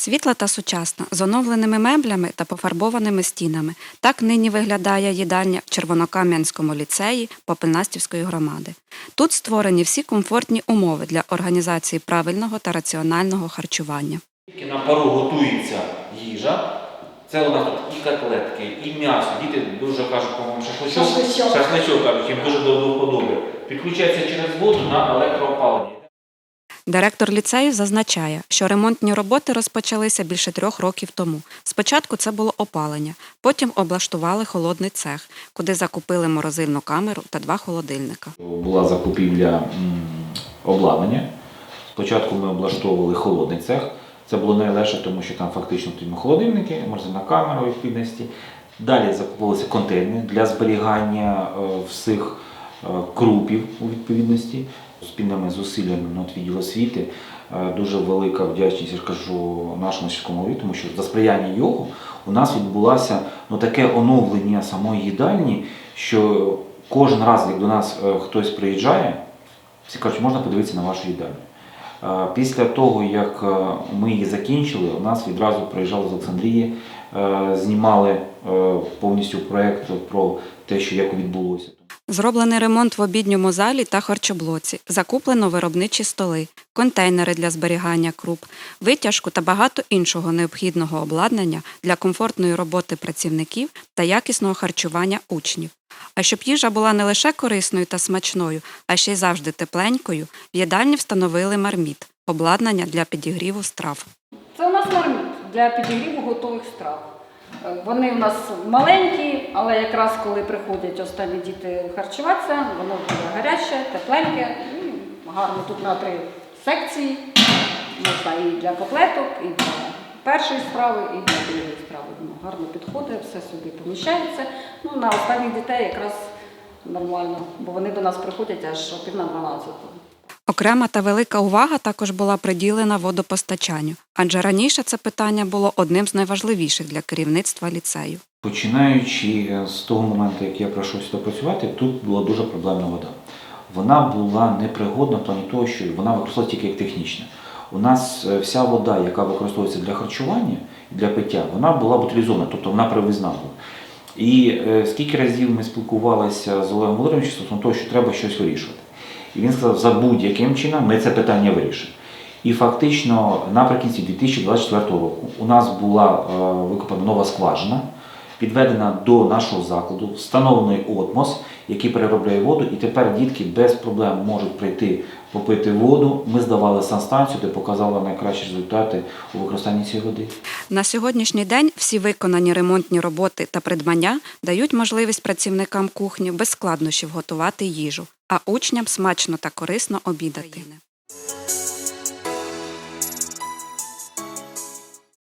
Світла та сучасна, з оновленими меблями та пофарбованими стінами. Так нині виглядає їдальня в Червонокам'янському ліцеї Попельнастівської громади. Тут створені всі комфортні умови для організації правильного та раціонального харчування. На пару готується їжа. Це у нас тут і котлетки, і м'ясо. Діти дуже кажуть, по-моєму, шашличок. Шашличок. Кажуть, їм дуже до вподоби. Підключається через воду на електроопалення. Директор ліцею зазначає, що ремонтні роботи розпочалися більше трьох років тому. Спочатку це було опалення, потім облаштували холодний цех, куди закупили морозильну камеру та два холодильника. Була закупівля обладнання. Спочатку ми облаштовували холодний цех. Це було найлегше, тому що там фактично потрібні холодильники, морозильна камера у відповідності. Далі закуповувалися контейнери для зберігання е, всіх е, крупів у відповідності. Спільними зусиллями Нотвідділу освіти е, дуже велика вдячність, я кажу, нашому сільському голові, тому що за сприяння його у нас відбулося ну, таке оновлення самої їдальні, що кожен раз, як до нас е, хтось приїжджає, всі кажуть, можна подивитися на вашу їдальню. Е, Після того, як ми її закінчили, у нас відразу приїжджали з Олександрії, знімали повністю проєкт про те, що як відбулося. Зроблений ремонт в обідньому залі та харчоблоці, закуплено виробничі столи, контейнери для зберігання круп, витяжку та багато іншого необхідного обладнання для комфортної роботи працівників та якісного харчування учнів. А щоб їжа була не лише корисною та смачною, а ще й завжди тепленькою, в їдальні встановили марміт обладнання для підігріву страв. Це у нас марміт для підігріву готових страв. Вони у нас маленькі, але якраз коли приходять останні діти харчуватися, воно буде гаряче, тепленьке, і гарно тут на три секції. Можна і для котлеток, і для першої страви, і для другої страви. Воно гарно підходить, все сюди поміщається. Ну, на останніх дітей якраз нормально, бо вони до нас приходять аж о пів на 12. Окрема та велика увага також була приділена водопостачанню, адже раніше це питання було одним з найважливіших для керівництва ліцею. Починаючи е, з того моменту, як я прийшов сюди працювати, тут була дуже проблемна вода. Вона була непригодна в плані того, що вона використовувалася тільки як технічна. У нас е, вся вода, яка використовується для харчування для пиття, вона була бутилізована, тобто вона привезна була. І е, скільки разів ми спілкувалися з Олегом Володимировичем стосовно того, що треба щось вирішувати. І він сказав, за будь-яким чином ми це питання вирішимо. І фактично наприкінці 2024 року у нас була е, викопана нова скважина, підведена до нашого закладу, встановлений отмос, який переробляє воду, і тепер дітки без проблем можуть прийти попити воду. Ми здавали санстанцію, де показали найкращі результати у використанні цієї води. На сьогоднішній день всі виконані ремонтні роботи та придбання дають можливість працівникам кухні без складнощів готувати їжу, а учням смачно та корисно обідати.